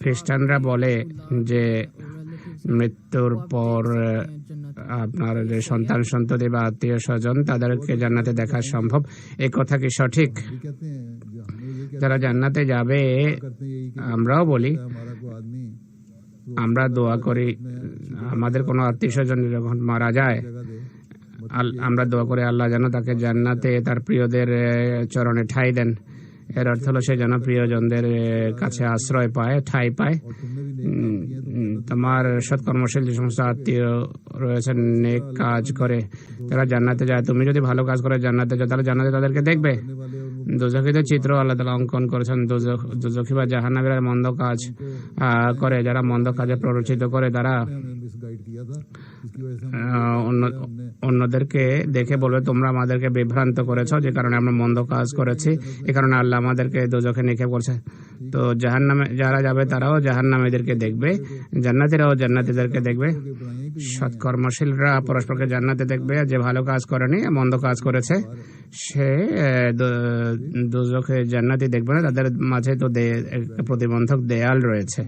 খ্রিস্টানরা বলে যে মৃত্যুর পর আপনার যে সন্তান সন্ততি বা আত্মীয় স্বজন তাদেরকে জান্নাতে দেখা সম্ভব। এ কথা কি সঠিক? যারা জান্নাতে যাবে আমরাও বলি আমরা দোয়া করি আমাদের কোনো আত্মীয় স্বজন যখন মারা যায় আমরা দোয়া করি আল্লাহ যেন তাকে জান্নাতে তার প্রিয়দের চরণে ঠাই দেন। এর অর্থ হলো সে জনপ্রিয়জনদের কাছে আশ্রয় পায়, ঠাই পায়। তোমার সৎকর্মশীল যে সমস্ত আত্মীয় রয়েছে নেক কাজ করে, তারা জান্নাতে যায়। তুমি যদি ভালো কাজ করে জান্নাতে যাও, তাহলে জান্নাতে তাদেরকে দেখবে। দোজখিতে চিত্র আল্লাহ তালা অঙ্কন করেছেন, দোজখি বা জাহানাবীরা মন্দ কাজ করে, যারা মন্দ কাজে প্ররোচিত করে, তারা অন্যদেরকে দেখে বলবে, তোমরা আমাদেরকে বিভ্রান্ত করেছ, যে কারণে আমরা মন্দ কাজ করেছি, এ কারণে আল্লাহ আমাদেরকে দোজখে নিক্ষেপ করছে। তো জাহান নামে যারা যাবে তারাও জাহান নামেদেরকে দেখবে, জান্নাতেরাও জান্নাত এদেরকে দেখবে। সৎকর্মশীলরা পরস্পরকে জান্নাতে দেখবে, যে ভালো কাজ করেনি, মন্দ কাজ করেছে, সে দুজকে জান্নাতি দেখবে না, তাদের মাঝে তো প্রতিবন্ধক দেয়াল রয়েছে।